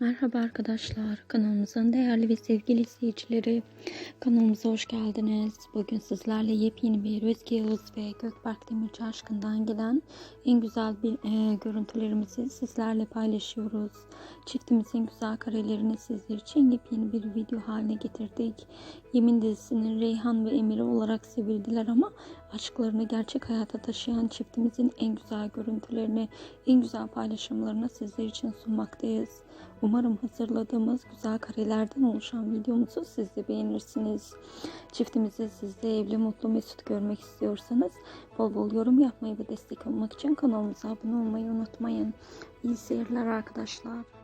Merhaba arkadaşlar, kanalımızın değerli ve sevgili izleyicileri. Kanalımıza hoş geldiniz. Bugün sizlerle yepyeni bir Özge Yağız ve Gökberk Demirci aşkından gelen en güzel bir e, görüntülerimizi sizlerle paylaşıyoruz. Çiftimizin güzel karelerini sizler için yepyeni bir video haline getirdik. Yemin dizisinin Reyhan ve Emire olarak sevildiler ama aşklarını gerçek hayata taşıyan çiftimizin en güzel görüntülerini, en güzel paylaşımlarını sizler için sunmaktayız. Umarım hazırladığımız güzel karelerden oluşan videomuzu siz de beğenirsiniz. Çiftimizi sizle evli, mutlu, mesut görmek istiyorsanız bol bol yorum yapmayı ve destek olmak için kanalımıza abone olmayı unutmayın. İyi seyirler arkadaşlar.